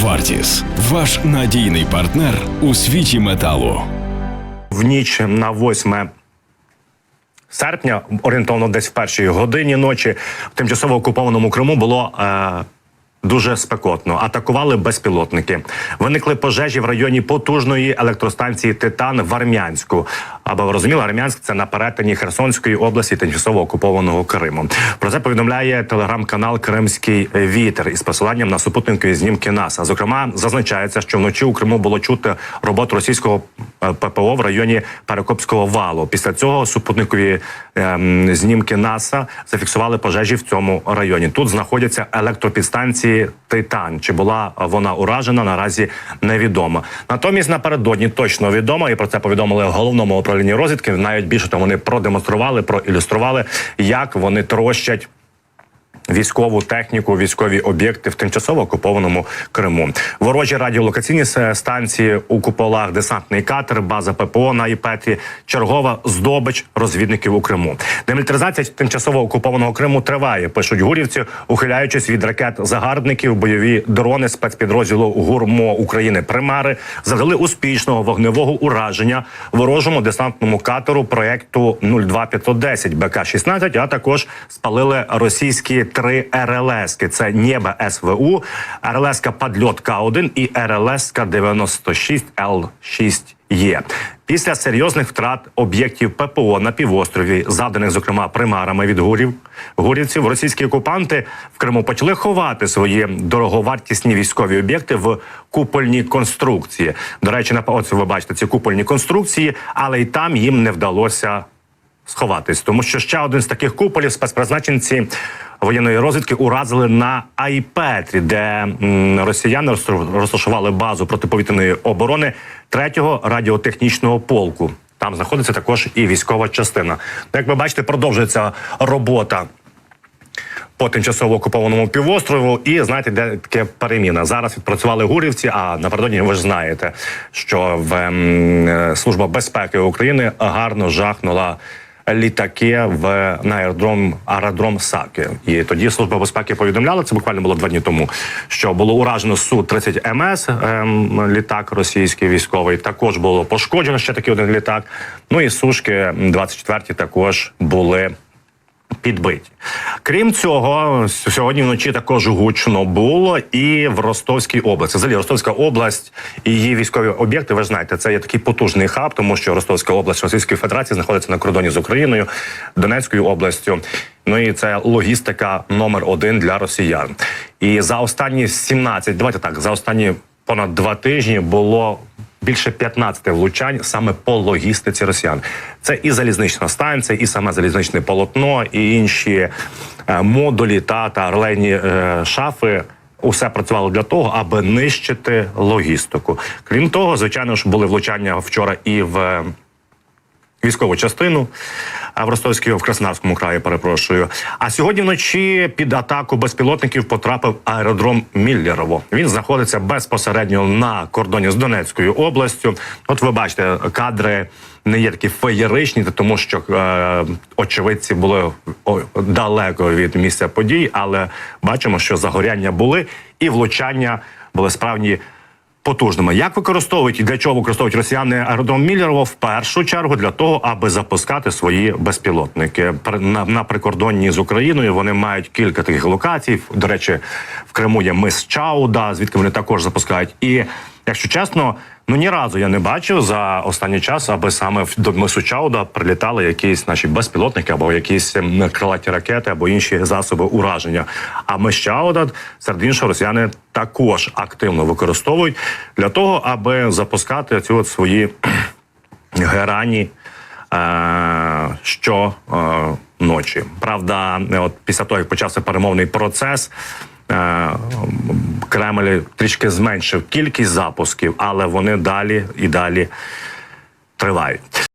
Вартіс ваш надійний партнер у світі металу. в ніч на 8 серпня, орієнтовно десь в першій годині ночі, в тимчасово окупованому Криму було. Е- Дуже спекотно атакували безпілотники. Виникли пожежі в районі потужної електростанції Титан в Армянську. Аби ви розуміли, Армянськ це на перетині Херсонської області тимчасово окупованого Криму. Про це повідомляє телеграм-канал Кримський Вітер із посиланням на супутникові знімки НАСА. Зокрема, зазначається, що вночі у Криму було чути роботу російського е, ППО в районі Перекопського валу. Після цього супутникові ем, знімки НАСА зафіксували пожежі в цьому районі. Тут знаходяться електропідстанції Титан. Чи була вона уражена? Наразі невідомо. Натомість напередодні точно відомо, і про це повідомили головному управлінні розвідки. Навіть більше того, вони продемонстрували, проілюстрували, як вони трощать військову техніку, військові об'єкти в тимчасово окупованому Криму. Ворожі радіолокаційні станції у куполах, десантний катер, база ППО на Іпетрі, чергова здобич розвідників у Криму. Демілітаризація тимчасово окупованого Криму триває. Пишуть гурівці, ухиляючись від ракет загарбників, бойові дрони спецпідрозділу ГУРМО України Примари завдали успішного вогневого ураження ворожому десантному катеру проекту 02510 БК-16, а також спалили російські три РЛСки. Це Нєбе СВУ, РЛСка Падльот К1 і РЛСка 96 Л6 Є після серйозних втрат об'єктів ППО на півострові, завданих зокрема примарами від гурів гурівців, російські окупанти в Криму почали ховати свої дороговартісні військові об'єкти в купольні конструкції. До речі, на ось ви бачите ці купольні конструкції, але й там їм не вдалося сховатись, тому що ще один з таких куполів спецпризначенці воєнної розвідки уразили на Айпетрі, де росіяни розташу- розташували базу протиповітряної оборони третього радіотехнічного полку. Там знаходиться також і військова частина. Ну, Як ви бачите, продовжується робота по тимчасово окупованому півострову, і знаєте, де таке переміна. Зараз відпрацювали гурівці. А напередодні ви ж знаєте, що в ем, служба безпеки України гарно жахнула. Літаки в на аеродром аеродром Саки, і тоді служба безпеки повідомляла це буквально було два дні тому. Що було уражено су 30 МС ем, літак російський військовий. Також було пошкоджено ще такий один літак. Ну і сушки 24 також були підбиті. Крім цього, сьогодні вночі також гучно було і в Ростовській області. Взагалі, Ростовська область і її військові об'єкти. Ви ж знаєте, це є такий потужний хаб, тому що Ростовська область Російської Федерації знаходиться на кордоні з Україною, Донецькою областю. Ну і це логістика номер один для росіян. І за останні 17, давайте так, за останні понад два тижні було більше 15 влучань саме по логістиці росіян. Це і залізнична станція, і саме залізничне полотно, і інші е, модулі та, та орлені е, шафи. Усе працювало для того, аби нищити логістику. Крім того, звичайно ж, були влучання вчора і в військову частину в Ростовській в Краснодарському краї. Перепрошую. А сьогодні вночі під атаку безпілотників потрапив аеродром Міллерово. Він знаходиться безпосередньо на кордоні з Донецькою областю. От ви бачите, кадри не є такі феєричні, тому що е, очевидці були далеко від місця подій, але бачимо, що загоряння були і влучання були справді потужними. Як використовують і для чого використовують росіяни аеродром Міллерово? В першу чергу для того, аби запускати свої безпілотники на, на прикордонні з Україною. Вони мають кілька таких локацій. До речі, в Криму є мис Чауда, звідки вони також запускають. І якщо чесно, ну ні разу я не бачив за останній час, аби саме до мису Чауда прилітали якісь наші безпілотники або якісь ем, крилаті ракети, або інші засоби ураження. А мис Чауда, серед іншого, росіяни також активно використовують для того, аби запускати ці от свої герані е, що ночі. Правда, от після того, як почався перемовний процес. Е, Кремль трішки зменшив кількість запусків, але вони далі і далі тривають.